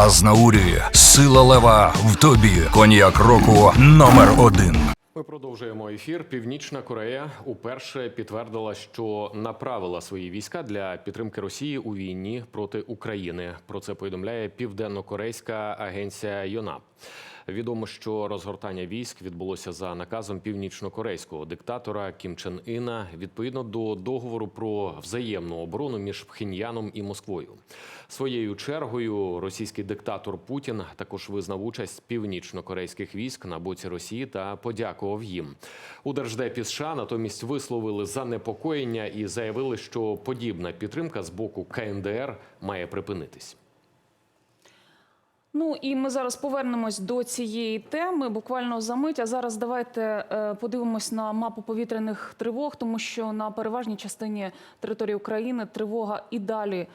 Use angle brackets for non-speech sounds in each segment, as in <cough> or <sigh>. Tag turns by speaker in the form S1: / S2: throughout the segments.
S1: Азнаурі, сила лева в тобі. Коньяк року номер один.
S2: Ми продовжуємо ефір. Північна Корея уперше підтвердила, що направила свої війська для підтримки Росії у війні проти України. Про це повідомляє південно-корейська агенція ЙОНАП. Відомо, що розгортання військ відбулося за наказом північно-корейського диктатора Кім Чен Іна відповідно до договору про взаємну оборону між Пхеньяном і Москвою. Своєю чергою російський диктатор Путін також визнав участь північно-корейських військ на боці Росії та подякував їм. У держдепі США натомість висловили занепокоєння і заявили, що подібна підтримка з боку КНДР має припинитись.
S3: Ну і ми зараз повернемось до цієї теми буквально за мить. А зараз давайте е, подивимось на мапу повітряних тривог, тому що на переважній частині території України тривога і далі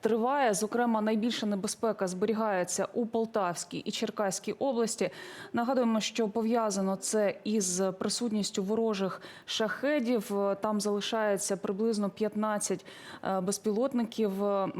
S3: триває. Зокрема, найбільша небезпека зберігається у Полтавській і Черкаській області. Нагадуємо, що пов'язано це із присутністю ворожих шахедів. Там залишається приблизно 15 е, безпілотників.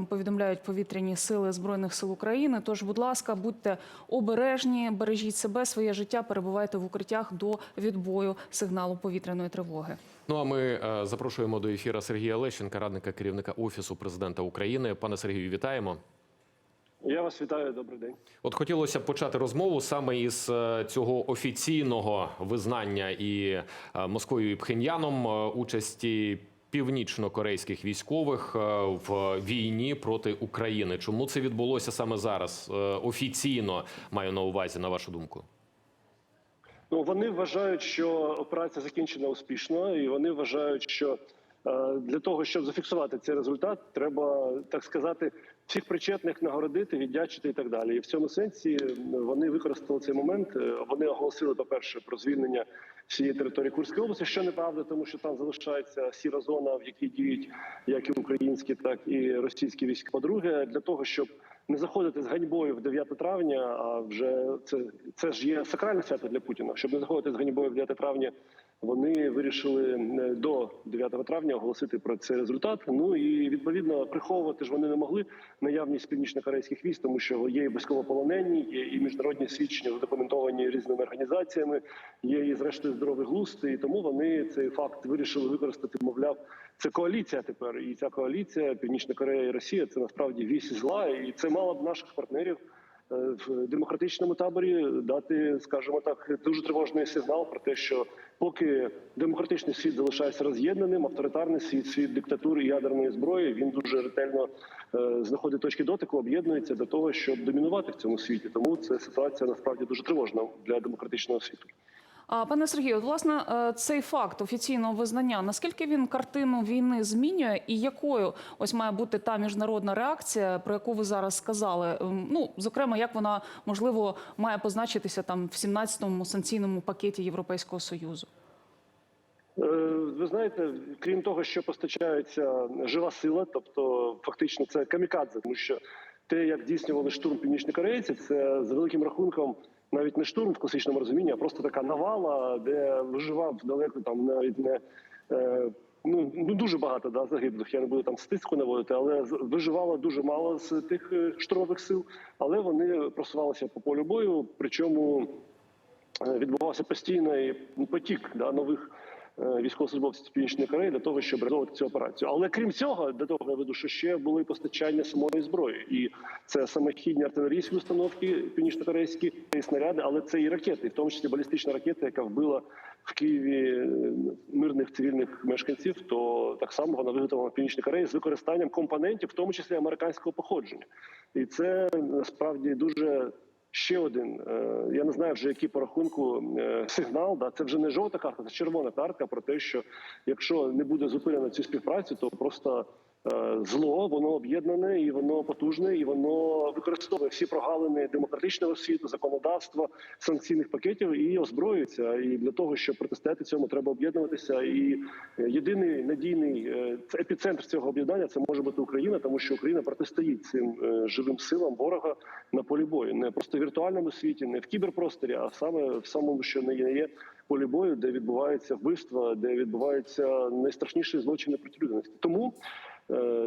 S3: Повідомляють повітряні сили збройних сил України. Тож, будь ласка, будьте обережні, бережіть себе, своє життя, перебувайте в укриттях до відбою сигналу повітряної тривоги.
S2: Ну а ми е, запрошуємо до ефіра Сергія Лещенка, радника керівника офісу президента України. Пане Сергію, вітаємо.
S4: Я вас вітаю, добрий день.
S2: От хотілося б почати розмову саме із е, цього офіційного визнання і е, Москвою і Пхеньяном участі північно-корейських військових в війні проти України. Чому це відбулося саме зараз? Офіційно маю на увазі, на вашу думку.
S4: Ну вони вважають, що операція закінчена успішно, і вони вважають, що е, для того, щоб зафіксувати цей результат, треба так сказати всіх причетних нагородити, віддячити і так далі. І в цьому сенсі вони використали цей момент. Е, Вони оголосили, по перше, про звільнення всієї території Курської області, що неправда, тому що там залишається сіра зона, в якій діють як і українські, так і російські війська. По-друге, для того, щоб не заходити з ганьбою в 9 травня, а вже це, це ж є сакральне свято для Путіна. Щоб не заходити з ганьбою в 9 травня, вони вирішили е, до 9 травня оголосити про цей результат. Ну і відповідно приховувати ж вони не могли наявність північно-корейських військ, тому що є і військовополонені, є і міжнародні свідчення задокументовані різними організаціями. Є і зрештою здоровий глузд, і тому вони цей факт вирішили використати. Мовляв, це коаліція тепер, і ця коаліція Північна Корея і Росія це насправді вісь зла, і це мало б наших партнерів в демократичному таборі дати, скажімо так, дуже тривожний сигнал про те, що поки демократичний світ залишається роз'єднаним, авторитарний світ, світ диктатури і ядерної зброї, він дуже ретельно е, знаходить точки дотику, об'єднується для того, щоб домінувати в цьому світі. Тому це ситуація насправді дуже тривожна для демократичного світу.
S3: А пане Сергію, власне, е, цей факт офіційного визнання, наскільки він картину війни змінює, і якою ось має бути та міжнародна реакція, про яку ви зараз сказали? Ем, Ну, зокрема, як вона можливо має позначитися там в 17-му санкційному пакеті Європейського союзу?
S4: Е, Ви знаєте, крім того, що постачається жива сила, тобто фактично це камікадзе, тому що те, як здійснювали штурм північні корейці, це за великим рахунком навіть не штурм в класичному розумінні, а просто така навала, де виживав далеко там навіть не. е, Ну, ну дуже багато да, загиблих. Я не буду там статистику наводити, але виживало дуже мало з тих е, штурмових сил, але вони просувалися по полю бою. Причому е, відбувався постійний потік да, нових військовослужбовців північної Кореї для того, щоб реалізовувати цю операцію. Але крім цього, до того я веду, що ще були постачання самої зброї, і це самохідні артилерійські установки північно-корейські снаряди, але це і ракети, в тому числі балістична ракета, яка вбила в Києві е, мирних цивільних мешканців. То так само вона виготовлена в північній Кореї з використанням компонентів, в тому числі американського походження, і це насправді дуже ще один. е, Я не знаю вже які по рахунку е, сигнал. Да, це вже не жовта карта, це червона картка про те, що якщо не буде зупинено цю співпрацю, то просто зло воно об'єднане і воно потужне, і воно використовує всі прогалини демократичного світу, законодавства, санкційних пакетів і озброюється. І для того, щоб протистояти цьому, треба об'єднуватися. І е, єдиний надійний е, це епіцентр цього об'єднання це може бути Україна, тому що Україна протистоїть цим е, живим силам ворога на полі бою, не просто в віртуальному світі, не в кіберпросторі, а саме в самому, що не є полі бою, де відбуваються вбивства, де відбуваються найстрашніші злочини проти людяності. Тому е,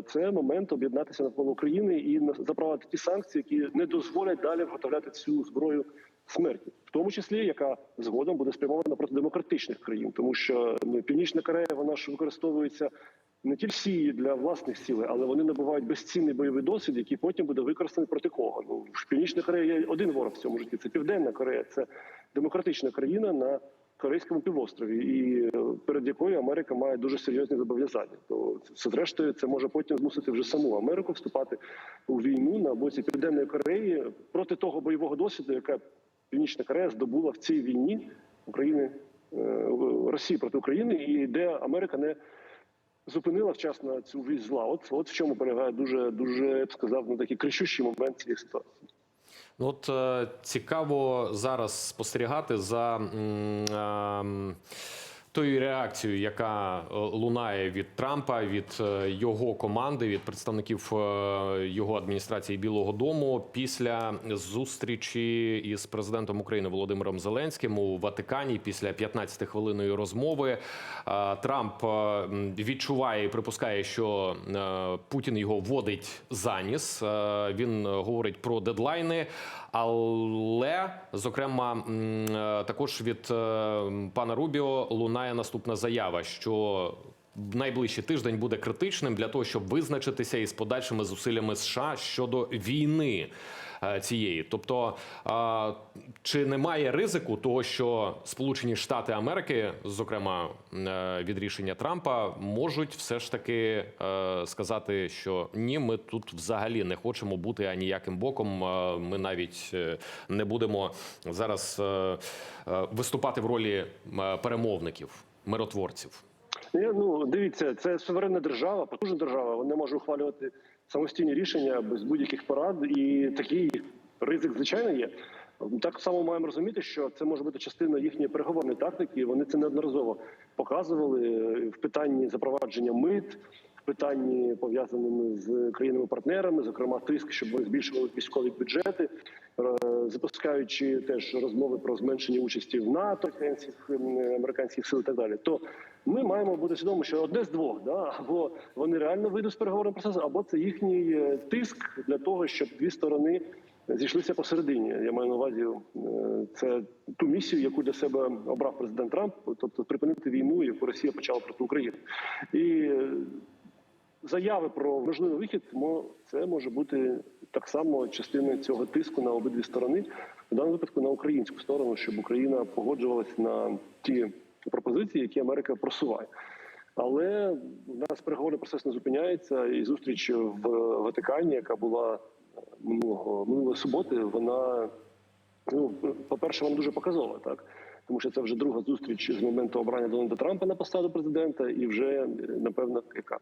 S4: це момент об'єднатися навколо України і запровадити ті санкції, які не дозволять далі виготовляти цю зброю смерті, в тому числі яка згодом буде спрямована проти демократичних країн, тому що ну, Північна Корея вона ж використовується не тільки для власних цілей, але вони набувають безцінний бойовий досвід, який потім буде використаний проти кого. Ну в Північна Корея є один ворог в цьому житті. Це Південна Корея, це демократична країна на Корейському півострові, і е, перед якою Америка має дуже серйозні зобов'язання. То це зрештою це може потім змусити вже саму Америку вступати у війну на боці Південної Кореї проти того бойового досвіду, яка Північна Корея здобула в цій війні України е, Росії проти України, і де Америка не зупинила вчасно цю зла. От от в чому полягає дуже дуже я б сказав ну, такий кричущий момент цієї ситуації.
S2: Ну, От е, цікаво зараз спостерігати за ем, тою реакцією, яка е, лунає від Трампа, від е, його команди, від представників е, його адміністрації Білого Дому після зустрічі із президентом України Володимиром Зеленським у Ватикані після 15-хвилинної розмови. Е, Трамп відчуває і припускає, що Путін його водить за ніс. Він говорить про дедлайни. Але зокрема, також від пана Рубіо лунає наступна заява, що найближчий тиждень буде критичним для того, щоб визначитися із подальшими зусиллями США щодо війни е, цієї. Тобто, е, чи немає ризику того, що Сполучені Штати Америки, зокрема е, від рішення Трампа, можуть все ж таки сказати, що ні, ми тут взагалі не хочемо бути аніяким боком. Ми навіть не будемо зараз виступати в ролі перемовників, миротворців.
S4: Ну дивіться, це суверенна держава, потужна держава. Вона може ухвалювати самостійні рішення без будь-яких порад, і такий ризик, звичайно, є. Так само маємо розуміти, що це може бути частина їхньої переговорної тактики. Вони це неодноразово показували е, в питанні запровадження мит, питанні пов'язаними з країнами-партнерами, зокрема тиск, щоб вони збільшували військові бюджети, е, запускаючи теж розмови про зменшення участі в НАТО, американських, сил і так далі. То ми маємо бути свідомі, що одне з двох, да, або вони реально вийдуть з переговорного процесу, або це їхній е, тиск для того, щоб дві сторони зійшлися посередині. Я маю на увазі е, це ту місію, яку для себе обрав президент Трамп, тобто припинити війну, яку Росія почала проти України. І заяви про можливий вихід, мо- це може бути так само частиною цього тиску на обидві сторони, в даному випадку на українську сторону, щоб Україна погоджувалась на ті пропозиції, які Америка просуває. Але у нас переговорний процес не зупиняється, і зустріч в Ватикані, яка була минулого минулої суботи, вона ну, по-перше, вона дуже показова, так тому що це вже друга зустріч з моменту обрання Дональда Трампа на посаду президента, і вже е, напевно яка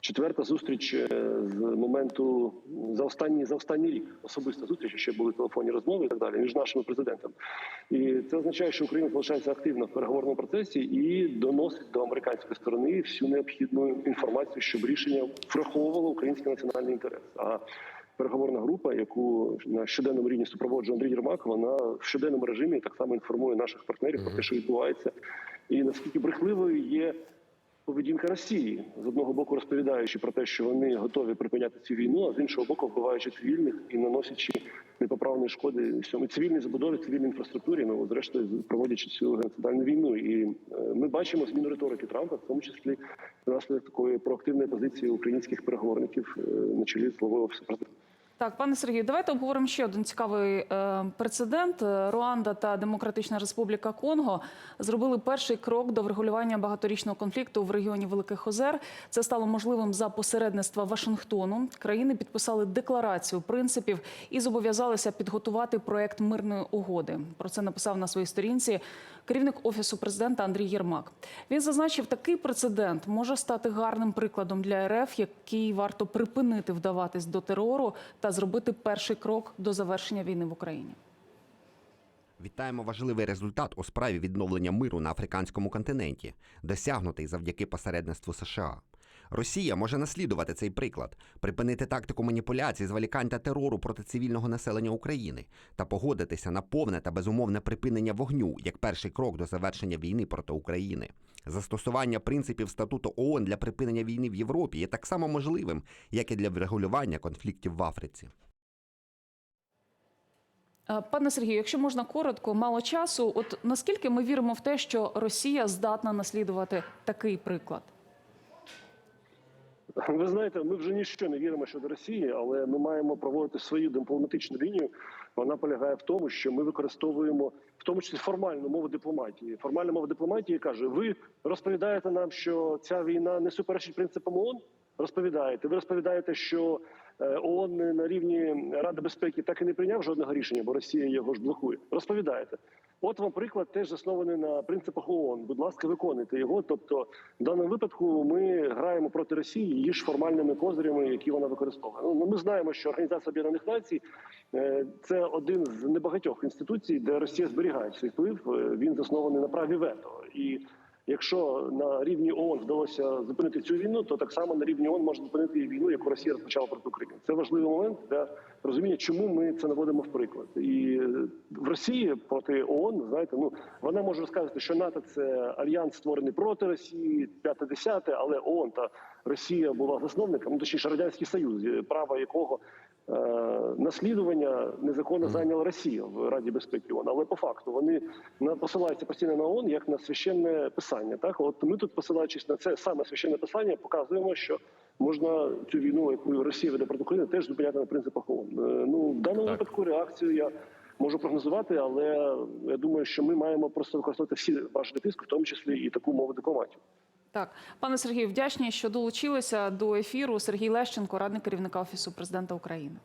S4: четверта зустріч е, з моменту за останній за останній рік. Особиста зустріч ще були телефонні розмови і так далі між нашими президентами. І це означає, що Україна залишається активно в переговорному процесі і доносить до американської сторони всю необхідну інформацію, щоб рішення враховувало український національний інтерес. А переговорна група, яку на щоденному рівні супроводжує Андрій Єрмак, вона в щоденному режимі так само інформує наших партнерів про те, що відбувається, і наскільки брехливою є поведінка Росії з одного боку, розповідаючи про те, що вони готові припиняти цю війну, а з іншого боку, вбиваючи цивільних і наносячи непоправної шкоди всьому цивільній забудові, цивільній інфраструктурі, ну зрештою проводячи цю геноцидальну війну. І е, ми бачимо зміну риторики Трампа, в тому числі наслідок такої проактивної позиції українських переговорників е, на чолі з.
S3: Так, пане Сергію, давайте обговоримо ще один цікавий е, прецедент. Е, Руанда та Демократична Республіка Конго зробили перший крок до врегулювання багаторічного конфлікту в регіоні Великих Озер. Це стало можливим за посередництва Вашингтону. Країни підписали декларацію принципів і зобов'язалися підготувати проект мирної угоди. Про це написав на своїй сторінці керівник офісу президента Андрій Єрмак. Він зазначив, такий прецедент може стати гарним прикладом для РФ, який варто припинити вдаватись до терору та зробити перший крок до завершення війни в Україні.
S5: Вітаємо важливий результат у справі відновлення миру на африканському континенті, досягнутий завдяки посередництву США. Росія може наслідувати цей приклад, припинити тактику маніпуляцій, зволікань та терору проти цивільного населення України та погодитися на повне та безумовне припинення вогню як перший крок до завершення війни проти України. Застосування принципів статуту ООН для припинення війни в Європі є так само можливим, як і для врегулювання конфліктів в Африці.
S3: Е, Пане Сергію, якщо можна коротко, мало часу. От наскільки ми віримо в те, що Росія здатна наслідувати такий приклад? <laughs>
S4: Ви знаєте, ми вже ніщо не віримо щодо Росії, але ми маємо проводити свою дипломатичну лінію. Вона полягає в тому, що ми використовуємо в тому числі формальну мову дипломатії. Формальна мова дипломатії каже: ви розповідаєте нам, що ця війна не суперечить принципам ООН? Розповідаєте. Ви розповідаєте, що е, ООН на рівні Ради безпеки так і не прийняв жодного рішення, бо Росія його ж блокує. Розповідаєте. От вам приклад теж заснований на принципах ООН. Будь ласка, виконуйте його. Тобто, в даному випадку ми граємо проти Росії її ж формальними козирями, які вона використовує. Ну ми знаємо, що Організація Об'єднаних Націй е, це один з небагатьох інституцій, де Росія зберігає свій вплив. Е, Він заснований на праві вето. І якщо на рівні ООН вдалося зупинити цю війну, то так само на рівні ООН можна зупинити і війну, яку Росія розпочала проти України. Це важливий момент для розуміння, чому ми це наводимо в приклад. І в Росії проти ООН, знаєте, ну вона може розказувати, що НАТО це альянс створений проти Росії, п'яте десяте, але ООН та Росія була засновником, ну точніше радянський союз, е, право якого наслідування незаконно зайняла Росія в Раді безпеки ООН. Але по факту вони посилаються постійно на ООН як на священне писання. Так, от ми тут, посилаючись на це саме священне писання, показуємо, що можна цю війну, яку Росія веде проти України, теж зупиняти на принципах ООН. Е, Ну в даному
S2: Так.
S4: випадку реакцію я можу прогнозувати, але я думаю, що ми маємо просто використовувати всі ваші тиску, в тому числі і таку мову дипломатії.
S3: Так, пане Сергію, вдячні, що долучилися до ефіру. Сергій Лещенко, радник керівника офісу президента України.